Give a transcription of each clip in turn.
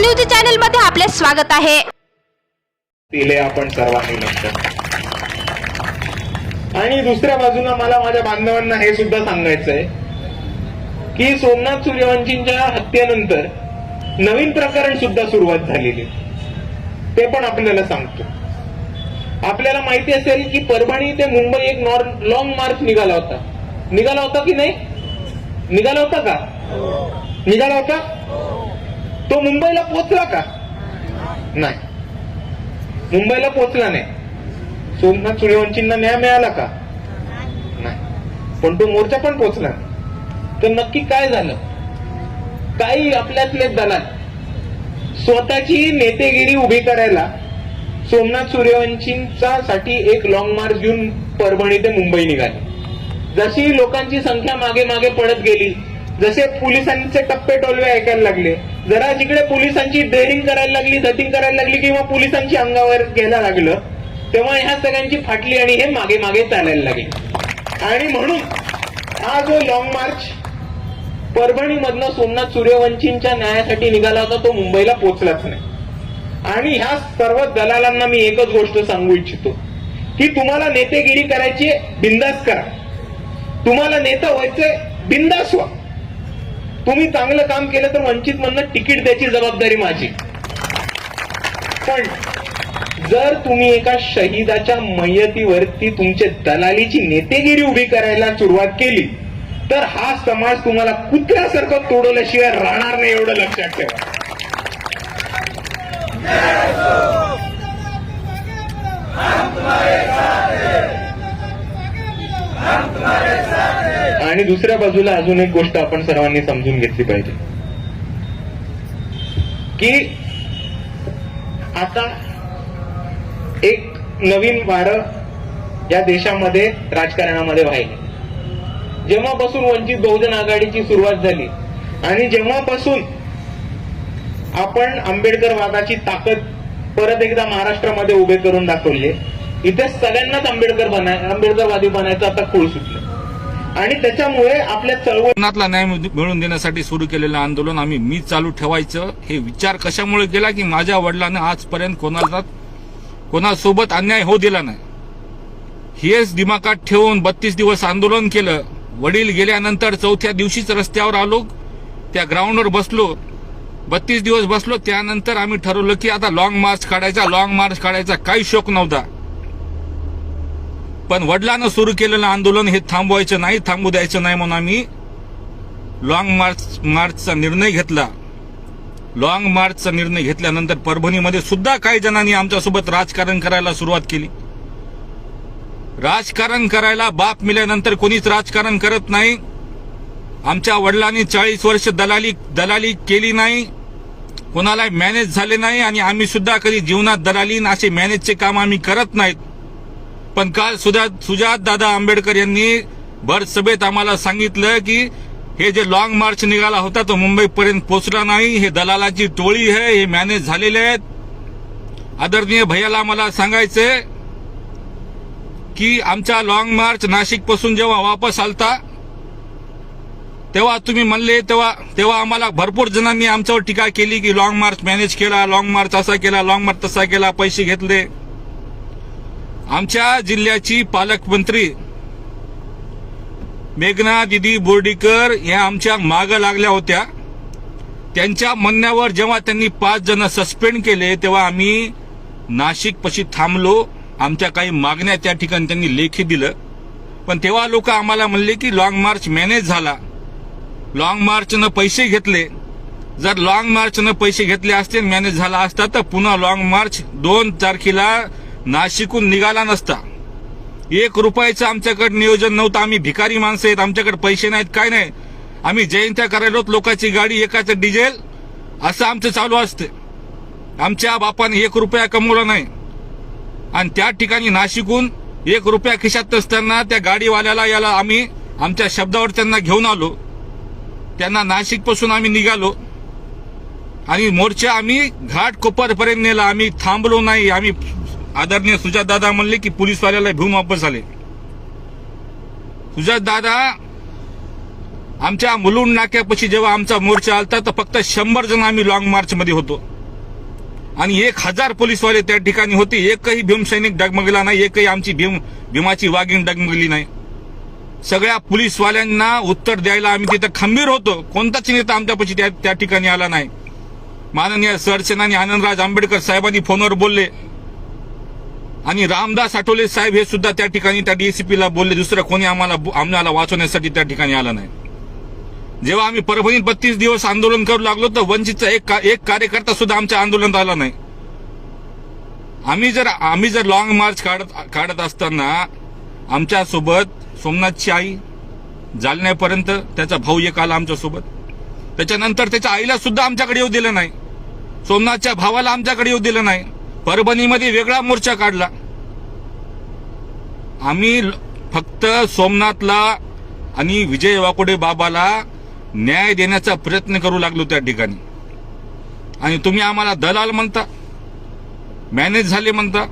News चॅनलमध्ये आपले स्वागत आहे. दिले आपण सर्वांनी आणि दुसऱ्या बाजूला मला माझ्या बांधवांना हे सुद्धा सांगायचं आहे की सोमनाथ सूर्यवंशींच्या हत्येनंतर नवीन प्रकरण सुद्धा सुरुवात झालेली आहे. ते पण आपल्याला सांगतो. आपल्याला माहिती असेल की परभणी ते मुंबई एक लॉंग मार्च निघाला होता. निघाला होता की नाही? निघाला होता का? निघाला होता? तो मुंबईला पोचला का? नाही. मुंबईला पोहोचला नाही. सोमनाथ सूर्यवंशींना न्याय मिळाला का? नाही. पण तो मोर्चा पण पोहोचला. तर नक्की काय झालं? काही आपल्यातलेच दलाल स्वतःची नेतेगिरी उभी करायला सोमनाथ सूर्यवंशींचा साठी एक लॉंग मार्च घेऊन परभणी ते मुंबई निघाले. जशी लोकांची संख्या मागे मागे पडत गेली जसे पोलिसांचे टप्पे टोलवे ऐकायला लागले जरा जिकडे पोलिसांची डेअरिंग करायला लागली सेटिंग करायला लागली किंवा पोलिसांची अंगावर घ्यायला लागलं तेव्हा ह्या सगळ्यांची फाटली आणि हे मागे मागे चालायला लागले. आणि म्हणून हा जो लॉंग मार्च परभणी मधनं सोमनाथ सूर्यवंशींच्या न्यायासाठी निघाला होता तो मुंबईला पोचलाच नाही. आणि ह्या सर्व दलालांना मी एकच गोष्ट सांगू इच्छितो की तुम्हाला नेतेगिरी करायची बिंदास करा. तुम्हाला नेता व्हायचंय बिंदास व्हा. तुम्ही चांगलं काम केलं तर वंचित म्हणणं तिकीट द्यायची जबाबदारी माझी. पण जर तुम्ही एका शहीदाच्या मयतीवरती तुमच्या दलालीची नेतेगिरी उभी करायला सुरुवात केली तर हा समाज तुम्हाला कुत्र्यासारखं तोडवल्याशिवाय राहणार नाही एवढं लक्षात ठेवा. आणि दुसऱ्या बाजूला अजून एक गोष्ट आपण सर्वांनी समजून घेतली पाहिजे. की आता एक नवीन वार या देशामध्ये राजकारणामध्ये व्हायला जेव्हापासून वंचित बहुजन आघाडीची सुरुवात झाली आणि जेव्हापासून आपण आंबेडकर वादाची ताकद परत एकदा महाराष्ट्रामध्ये उभे करून दाखवले इथे सगळ्यांनाच आंबेडकर बनाय आंबेडकरवादी बनायचं आता खूळ सुटलं. आणि त्याच्यामुळे आपल्या चळवळ न्याय मिळवून देण्यासाठी सुरू केलेलं आंदोलन आम्ही मी चालू ठेवायचं. हे विचार कशामुळे केला की माझ्या वडिलांना आजपर्यंत कोणाला कोणासोबत अन्याय होऊ दिला नाही. हेच दिमागात ठेवून बत्तीस दिवस आंदोलन केलं. वडील गेल्यानंतर चौथ्या दिवशीच रस्त्यावर आलो. त्या ग्राउंडवर बसलो. बत्तीस दिवस बसलो. त्यानंतर आम्ही ठरवलं की आता लॉंग मार्च काढायचा. लॉंग मार्च काढायचा काही शोक नव्हता. पण वडिलांना सुरू केलेलं आंदोलन हे थांबवायचं नाही थांबू द्यायचं नाही म्हणून आम्ही लॉंग मार्च मार्चचा निर्णय घेतला. लॉंग मार्चचा निर्णय घेतल्यानंतर परभणीमध्ये सुद्धा काही जणांनी आमच्यासोबत राजकारण करायला सुरुवात केली. राजकारण करायला बाप मिल्यानंतर कोणीच राजकारण करत नाही. आमच्या वडिलांनी चाळीस वर्ष दलाली दलाली केली नाही. कोणाला मॅनेज झाले नाही आणि आम्ही सुद्धा कधी जीवनात दलाली असे मॅनेजचे काम आम्ही करत नाहीत. पण काल सुद्धा सुजात दादा आंबेडकर यांनी भर सभेत आम्हाला सांगितलं की हे जे लॉंग मार्च निघाला होता तो मुंबईपर्यंत पोहोचला नाही हे दलालाची टोळी आहे हे मॅनेज झालेले आहेत. आदरणीय भैयाला मला सांगायचंय की आमचा लॉंग मार्च नाशिकपासून जेव्हा वापस आलता तेव्हा तुम्ही म्हणले तेव्हा तेव्हा आम्हाला भरपूर जणांनी आमच्यावर टीका केली की लॉंग मार्च मॅनेज केला लॉंग मार्च असा केला लॉंग मार्च तसा केला पैसे घेतले. आमच्या जिल्ह्याची पालकमंत्री मेघना दिदी बोर्डीकर या आमच्या मागं लागल्या होत्या. त्यांच्या म्हणण्यावर जेव्हा त्यांनी पाच जण सस्पेंड केले तेव्हा आम्ही नाशिक पशी थांबलो. आमच्या काही मागण्या त्या ठिकाणी त्यांनी लेखी दिलं. पण तेव्हा लोक आम्हाला म्हणले की लॉंग मार्च मॅनेज झाला. लॉंग मार्चनं पैसे घेतले. जर लॉंग मार्चनं पैसे घेतले असते मॅनेज झाला असता तर पुन्हा लॉंग मार्च दोन तारखेला नाशिकहून निघाला नसता. एक रुपयाचं आमच्याकडे नियोजन नव्हतं. आम्ही भिकारी माणसं आहेत. आमच्याकडे पैसे नाहीत. काय नाही. आम्ही जयंत्या करायलो. लोकांची गाडी एकाचं डिझेल. असं आमचं चालू असते. आमच्या बापाने एक रुपया कमवला नाही. आणि त्या ठिकाणी नाशिकहून एक रुपया खिशात असताना त्या गाडीवाल्याला याला आम्ही आमच्या शब्दावर त्यांना घेऊन आलो. त्यांना नाशिकपासून आम्ही निघालो. आणि मोर्चा आम्ही घाट कोपरपर्यंत नेला. आम्ही थांबलो नाही. आम्ही आदरणीय सुजात दादा म्हणले की पोलीसवाल्याला घेऊन वापस आले. सुजात दादा आमच्या मुलुंड नाक्यापाशी जेव्हा आमचा मोर्चा आलता तर फक्त शंभर जण आम्ही लॉंग मार्च मध्ये होतो. आणि एक हजार पोलीसवाले त्या ठिकाणी होते. एकही भीमसैनिक डगमगला नाही एकही आमची भीम भीमाची वाघीण डगमगली नाही. सगळ्या पोलीसवाल्यांना उत्तर द्यायला आम्ही तिथं खंबीर होतो. कोणताच नेता आमच्यापाशी त्या त्या ठिकाणी आला नाही. माननीय सरसेनानी आनंदराज आंबेडकर साहेबांनी फोनवर बोलले आणि रामदास आठवले साहेब हे सुद्धा त्या ठिकाणी त्या डीएसपीला बोलले दुसरं कोणी आम्हाला आम्हाला वाचवण्यासाठी त्या ठिकाणी आलं नाही. जेव्हा आम्ही परभणीत बत्तीस दिवस आंदोलन करू लागलो तर वंचितचा एक का- एक कार्यकर्ता सुद्धा आमच्या आंदोलनात आला नाही. आम्ही जर आम्ही जर लॉंग मार्च काढत काढत असताना आमच्यासोबत सोमनाथची आई जालन्यापर्यंत त्याचा भाऊ एक आला आमच्यासोबत त्याच्यानंतर त्याच्या आईला सुद्धा आमच्याकडे येऊ दिलं नाही. सोमनाथच्या भावाला आमच्याकडे येऊ दिलं नाही. परभणीमध्ये वेगळा मोर्चा काढला. आम्ही फक्त सोमनाथला आणि विजय वाकोडे बाबाला न्याय देण्याचा प्रयत्न करू लागलो त्या ठिकाणी. आणि तुम्ही आम्हाला दलाल म्हणता मॅनेज झाले म्हणता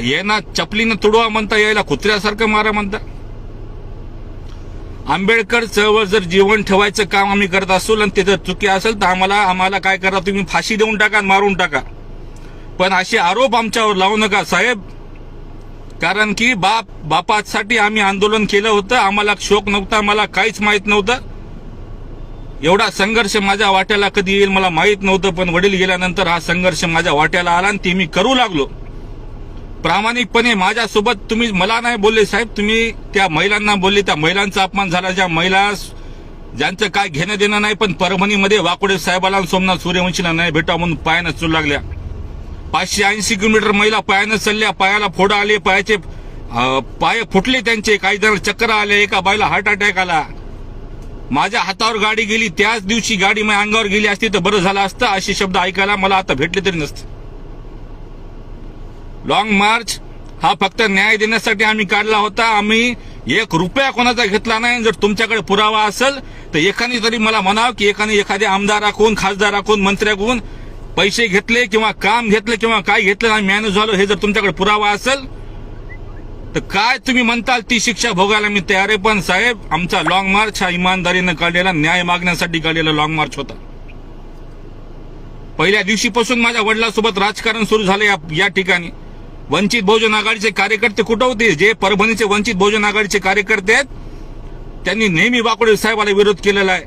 यांना चपलीनं तुडवा म्हणता यायला कुत्र्यासारखं मारा म्हणता. आंबेडकर चळवळ जर जीवन ठेवायचं काम आम्ही करत असू आणि ते जर चुकी असेल तर आम्हाला आम्हाला काय करा तुम्ही फाशी देऊन टाका आणि मारून टाका. पण असे आरोप आमच्यावर लावू नका साहेब. कारण की बाप बापासाठी आम्ही आंदोलन केलं होतं आम्हाला शोक नव्हता मला काहीच माहीत नव्हतं. एवढा संघर्ष माझ्या वाट्याला कधी येईल मला माहीत नव्हतं पण वडील गेल्यानंतर हा संघर्ष माझ्या वाट्याला आला आणि ते मी करू लागलो. प्रामाणिकपणे माझ्यासोबत तुम्ही मला नाही बोलले साहेब तुम्ही त्या महिलांना बोलले त्या महिलांचा अपमान झाला ज्या महिला ज्यांचं काय घेणं देणं नाही पण परभणीमध्ये वाकोडे साहेबाला सोमनाथ सूर्यवंशीला नाही भेटा म्हणून पायानं चलू लागल्या. पाचशे ऐंशी किलोमीटर महिला पायानं चालल्या पायाला फोडा आले पायाचे पाय फुटले त्यांचे काही जण चक्कर आले एका बाईला हार्ट अटॅक आला. माझ्या हातावर गाडी गेली त्याच दिवशी गाडी माझ्या अंगावर गेली असती तर बरं झालं असतं असे शब्द ऐकायला मला आता भेटले तरी नसते. लॉंग मार्च हा फक्त न्याय देण्यासाठी आम्ही काढला होता. आम्ही एक रुपया कोणाचा घेतला नाही. जर तुमच्याकडे पुरावा असेल तर एकाने तरी मला म्हणाव की एकाने एखाद्या आमदाराकडून खासदाराकडून मंत्र्याकडून पैसे घेतले किंवा काम घेतले किंवा काय घेतलं आणि मॅनेज झालो हे जर तुमच्याकडे पुरावा असेल तर काय तुम्ही म्हणताल? ती शिक्षा भोगायला मी तयार आहे. पण साहेब आमचा लॉंग मार्च हा इमानदारीनं काढलेला न्याय मागण्यासाठी काढलेला लॉंग मार्च होता. पहिल्या दिवशीपासून माझ्या वडिलांसोबत राजकारण सुरू झालं या ठिकाणी. वंचित बहुजन आघाडीचे कार्यकर्ते कुठं होते? जे परभणीचे वंचित बहुजन आघाडीचे कार्यकर्ते आहेत त्यांनी नेहमी वाकोडे साहेबाला विरोध केलेला आहे.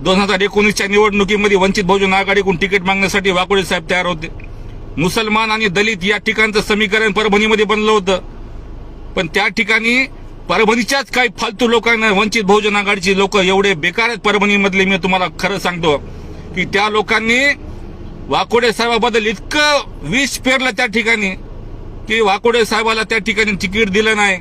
दोन हजार एकोणीसच्या निवडणुकीमध्ये वंचित बहुजन आघाडीकडून तिकीट मागण्यासाठी वाकोडे साहेब तयार होते. मुसलमान आणि दलित या ठिकाणचं समीकरण परभणीमध्ये बनलं होतं. पण त्या ठिकाणी परभणीच्याच काही फालतू लोकांना वंचित बहुजन आघाडीची लोक एवढे बेकार आहेत परभणीमधले मी तुम्हाला खरं सांगतो. की त्या लोकांनी वाकोडे साहेबाबद्दल इतकं विष पेरलं त्या ठिकाणी. की वाकोडे साहेबाला त्या ठिकाणी तिकीट दिलं नाही.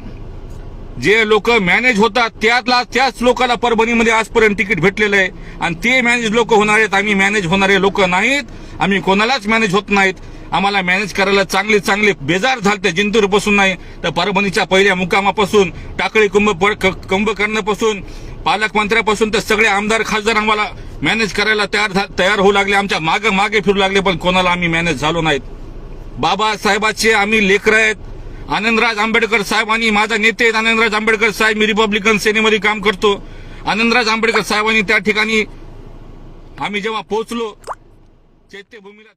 जे लोक मॅनेज होतात त्यातला त्याच लोकांना परभणीमध्ये आजपर्यंत तिकीट भेटलेलं आहे. आणि ते मॅनेज लोक होणार आहेत आम्ही मॅनेज होणारे लोक नाहीत. आम्ही कोणालाच मॅनेज होत नाहीत. आम्हाला मॅनेज करायला चांगले चांगले बेजार झालते जिंतूरपासून नाही तर परभणीच्या पहिल्या मुकामापासून टाकळी कुंभ कुंभकर्णापासून पालकमंत्र्यापासून तर सगळे आमदार खासदार आम्हाला मॅनेज करायला तयार झा- तयार होऊ लागले आमच्या मागे मागे फिरू लागले पण कोणाला आम्ही मॅनेज झालो नाहीत. बाबासाहेबाचे आम्ही लेकर आहेत. आनंदराज आंबेडकर साहेब आणि माझा नेते आहेत. आनंदराज आंबेडकर साहेब मी रिपब्लिकन सेनेमध्ये काम करतो. आनंदराज आंबेडकर साहेबांनी त्या ठिकाणी आम्ही जेव्हा पोहोचलो चैत्यभूमीला